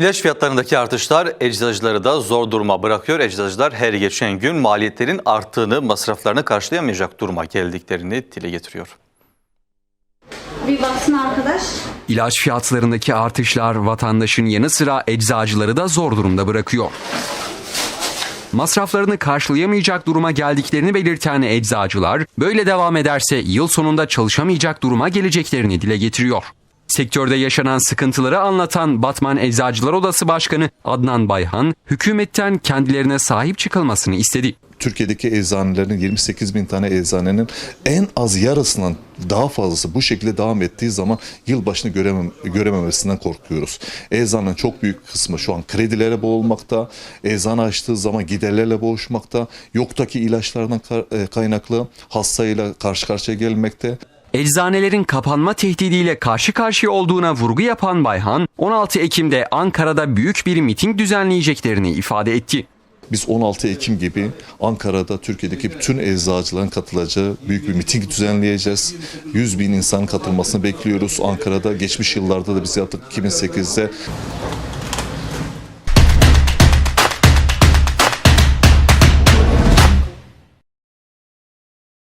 İlaç fiyatlarındaki artışlar eczacıları da zor duruma bırakıyor. Eczacılar her geçen gün maliyetlerin arttığını, masraflarını karşılayamayacak duruma geldiklerini dile getiriyor. Bir baksın arkadaş. İlaç fiyatlarındaki artışlar vatandaşın yanı sıra eczacıları da zor durumda bırakıyor. Masraflarını karşılayamayacak duruma geldiklerini belirten eczacılar, böyle devam ederse yıl sonunda çalışamayacak duruma geleceklerini dile getiriyor. Sektörde yaşanan sıkıntıları anlatan Batman Eczacılar Odası Başkanı Adnan Bayhan, hükümetten kendilerine sahip çıkılmasını istedi. Türkiye'deki eczanelerin 28 bin tane eczanenin en az yarısından daha fazlası bu şekilde devam ettiği zaman yılbaşını göremem, görememesinden korkuyoruz. Eczanenin çok büyük kısmı şu an kredilere boğulmakta, eczane açtığı zaman giderlerle boğuşmakta, yoktaki ilaçlardan e, kaynaklı hastayla karşı karşıya gelmekte. Eczanelerin kapanma tehdidiyle karşı karşıya olduğuna vurgu yapan Bayhan, 16 Ekim'de Ankara'da büyük bir miting düzenleyeceklerini ifade etti. Biz 16 Ekim gibi Ankara'da Türkiye'deki bütün eczacıların katılacağı büyük bir miting düzenleyeceğiz. 100 bin insan katılmasını bekliyoruz Ankara'da. Geçmiş yıllarda da biz yaptık 2008'de.